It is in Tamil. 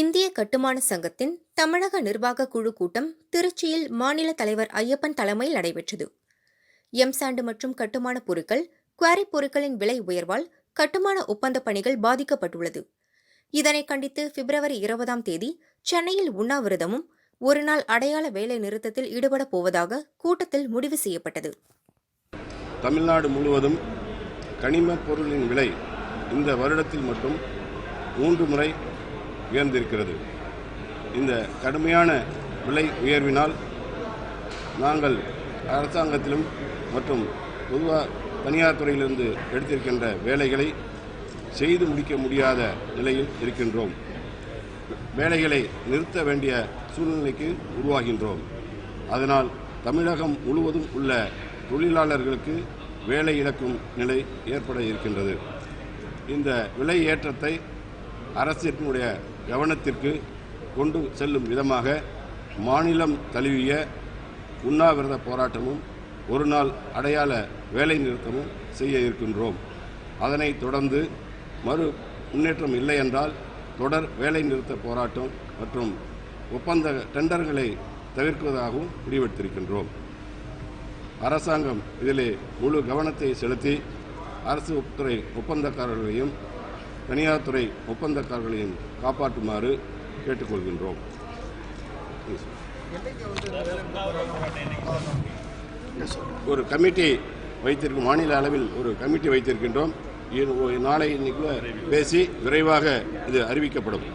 இந்திய கட்டுமான சங்கத்தின் தமிழக நிர்வாக குழு கூட்டம் திருச்சியில் மாநில தலைவர் ஐயப்பன் தலைமையில் நடைபெற்றது. எம்சாண்டு மற்றும் கட்டுமான பொருட்கள் குவாரி பொருட்களின் விலை உயர்வால் கட்டுமான ஒப்பந்த பணிகள் பாதிக்கப்பட்டுள்ளது. இதனை கண்டித்து பிப்ரவரி இருபதாம் தேதி சென்னையில் உண்ணாவிரதமும் ஒருநாள் அடையாள வேலை நிறுத்தத்தில் ஈடுபடப் போவதாக கூட்டத்தில் முடிவு செய்யப்பட்டது. தமிழ்நாடு முழுவதும் கனிம பொருளின் விலை இந்த வருடத்தில் மட்டும் மூன்று முறை உயர்ந்திருக்கிறது. இந்த கடுமையான விலை உயர்வினால் நாங்கள் அரசாங்கத்திலும் மற்றும் பொதுவாக தனியார் துறையிலிருந்து எடுத்திருக்கின்ற வேலைகளை செய்து முடிக்க முடியாத நிலையில் இருக்கின்றோம். வேலைகளை நிறுத்த வேண்டிய சூழ்நிலைக்கு உருவாகின்றோம். அதனால் தமிழகம் முழுவதும் உள்ள தொழிலாளர்களுக்கு வேலை இழக்கும் நிலை ஏற்பட இருக்கின்றது. இந்த விலை ஏற்றத்தை அரசினுடைய கவனத்திற்கு கொண்டு செல்லும் விதமாக மாநிலம் தழுவிய உண்ணாவிரத போராட்டமும் ஒரு நாள் அடையாள வேலை நிறுத்தமும் செய்ய இருக்கின்றோம். அதனை தொடர்ந்து மறு முன்னேற்றம் இல்லை என்றால் தொடர் வேலை நிறுத்த போராட்டம் மற்றும் ஒப்பந்த டெண்டர்களை தவிர்க்குவதாகவும் முடிவெடுத்திருக்கின்றோம். அரசாங்கம் இதிலே முழு கவனத்தை செலுத்தி அரசு துறை ஒப்பந்தக்காரர்களையும் தனியார் துறை ஒப்பந்தக்காரர்களையும் காப்பாற்றுமாறு கேட்டுக்கொள்கின்றோம். ஒரு கமிட்டி வைத்திருக்கும் மாநில அளவில் ஒரு கமிட்டி வைத்திருக்கின்றோம். நாளை இன்னைக்குள்ள பேசி விரைவாக இது அறிவிக்கப்படும்.